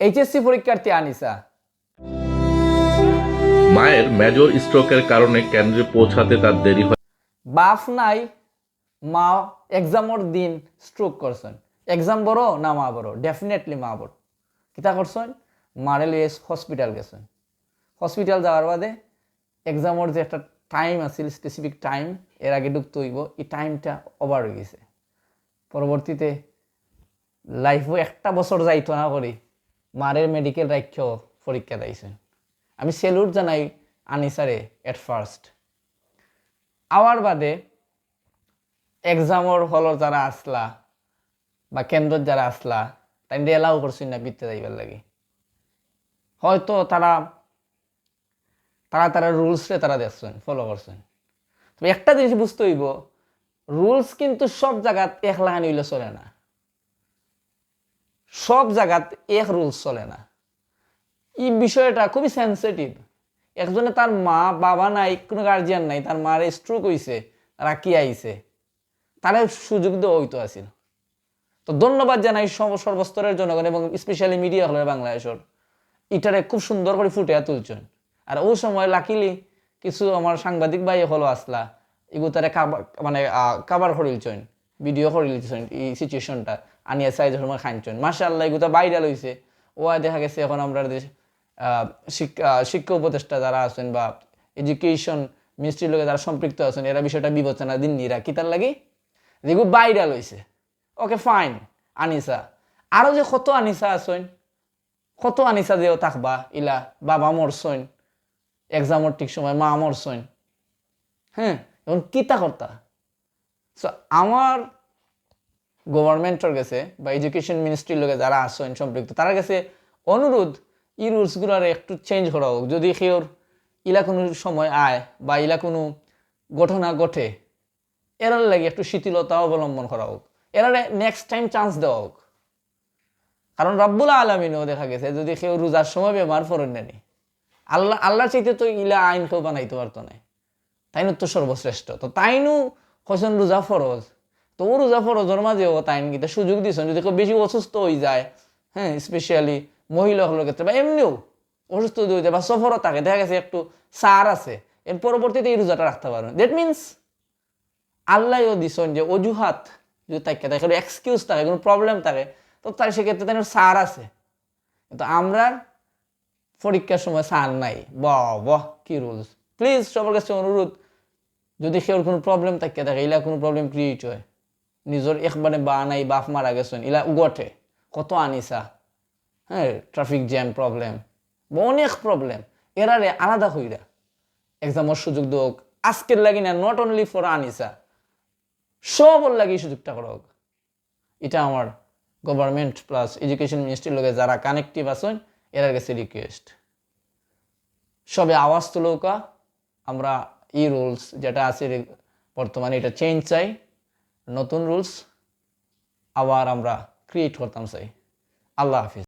HSC পরীক্ষার্থী আনিসা। মায়ের major স্ট্রোকের কারণে কেন্দ্রে পৌঁছাতে তার দেরি হয়। বাপ নাই মা এক্সামর দিন স্ট্রোক করছেন। এক্সাম বড় না মা বড়? ডেফিনেটলি মা বড়। কিতা করছেন? মারে লিয়ে হসপিটাল গেছেন। হসপিটাল যাওয়ার বাদে এক্সামর যে একটা টাইম আছিল স্পেসিফিক টাইম এর আগে ঢুকতে হইব। এই টাইমটা ওভার হয়ে গেছে। পরবর্তীতে লাইফও একটা বছর যাইতো না করি। মারের মেডিকেল রাখ্য পরীক্ষা দিয়েছেন আমি সেলুট জানাই আনিসারে এট ফার্স্ট আওয়ার বাদে এক্সামর হলর যারা আসলা বা কেন্দ্রত যারা আসলা তাই এলাও করছেন না বিতে যাইবার লাগে। হয়তো তারা তারা তারা রুলসরে তারা দেখছেন ফলো করছেন তবে একটা জিনিস বুঝতে হইব রুলস কিন্তু সব জায়গাত এক লাগানি হইলে চলে না। সব জায়গাত এক রুলস চলে না। এই বিষয়টা খুবই সেন্সিটিভ একজনে তার মা, বাবা নাই, কোনো গার্জিয়ান নাই, তার মার স্ট্রোক হইছে রাখি আইছে? তারা সুযোগ দেওয়া হইতো আছিল। তো ধন্যবাদ জানাই সর্ব- সর্বস্তরের জনগণ এবং স্পেশালি মিডিয়া হলের বাংলাদেশের। ইটারে খুব সুন্দর করে ফুটিয়া তুলছেন। আর ওই সময় লাকিলি কিছু আমার সাংবাদিক ভাই হলো আসলা, এগুলো তারা মানে কাবার করিলছেন। ভিডিও করিলছেন এই সিচুয়েশনটা আনিয়া সাইজ সময় খাইছেন মাসা আল্লাহ এগুলো বাইরে লইছে ও দেখা গেছে এখন আমরা শিক্ষা শিক্ষা উপদেষ্টা যারা আছেন বা এডুকেশন মিনিস্ট্রির লোকে যারা সম্পৃক্ত আছেন এরা বিষয়টা বিবেচনা দিন নিরা কি তার লাগে যেগুলো বাইরে লইছে ওকে ফাইন আনিসা আরও যে কত আনিসা আছেন, কত আনিসা যেও থাকবা, ইলা বাবা মরছইন এক্সামর ঠিক সময় মা মরছইন হ্যাঁ এখন কিতা কর্তা সো আমার গভর্নমেন্টর কাছে বা এডুকেশন মিনিস্ট্রির লোকে যারা আসেন সম্পৃক্ত তার কাছে অনুরোধ এই রুলসগুলোর একটু চেঞ্জ করা হোক যদি সেওর ইলা কোনো সময় আয় বা ইলা কোনো ঘটনা ঘটে এরার লাগে একটু শিথিলতা অবলম্বন করা হোক এরারে নেক্সট টাইম চান্স দেওয়া হোক কারণ রব্বুল আলমিনও দেখা গেছে, যদি কেউ রোজার সময় বেমার ফরন নেনি আল্লাহ আল্লাহর চাইতে তো ইলা আইন কেউ বানাইতে পারতো না তাইনু তো সর্বশ্রেষ্ঠ তো তাইনু কইছেন রোজা ফরজ। তো ও রোজা ফরজের মাঝেও তাইন কিন্তু সুযোগ দিয়েছেন যদি বেশি অসুস্থ হয়ে যায় হ্যাঁ স্পেশালি মহিলাগুলোর ক্ষেত্রে, বা এমনিও অসুস্থ হয়ে যায়, বা সফরও থাকে, দেখা গেছে একটু সার আছে, এর পরবর্তীতে এই রোজাটা রাখতে পারবেন। দ্যাট মিনস আল্লাহও দিছেন যে অজুহাত যদি থাকে থাকে এক্সকিউজ থাকে, কোনো প্রবলেম থাকে, তো তার সেক্ষেত্রে তাই সার আছে। কিন্তু আমরা পরীক্ষার সময় সার নাই। বাহ বাহ, কি রুলস প্লিজ সবার কাছে অনুরোধ যদি সেওর কোনো প্রবলেম থাকে থাকে ইলা কোনো প্রবলেম ক্রিয়েট হয়। নিজের একবারে বা নাই বাপ মারা গেছেন, ইলা উগটে কত আনিসা? হ্যাঁ ট্রাফিক জ্যাম প্রবলেম অনেক প্রবলেম এরারে আলাদা হইরা। এক্সামের সুযোগ হোক আজকের লাগি না নট অনলি ফর আনিসা, সবর লাগি সুযোগটা করা হোক এটা আমার গভর্নমেন্ট প্লাস এডুকেশন মিনিস্ট্রির লোকে যারা কানেক্টিভ আছেন, এরার কাছে রিকোয়েস্ট সবে আওয়াজ তুলৌকা আমরা ই রুলস যেটা আছে বর্তমানে এটা চেঞ্জ চাই, নতুন রুলস আবার আমরা ক্রিয়েট করতাম চাই। আল্লাহ হাফিজ।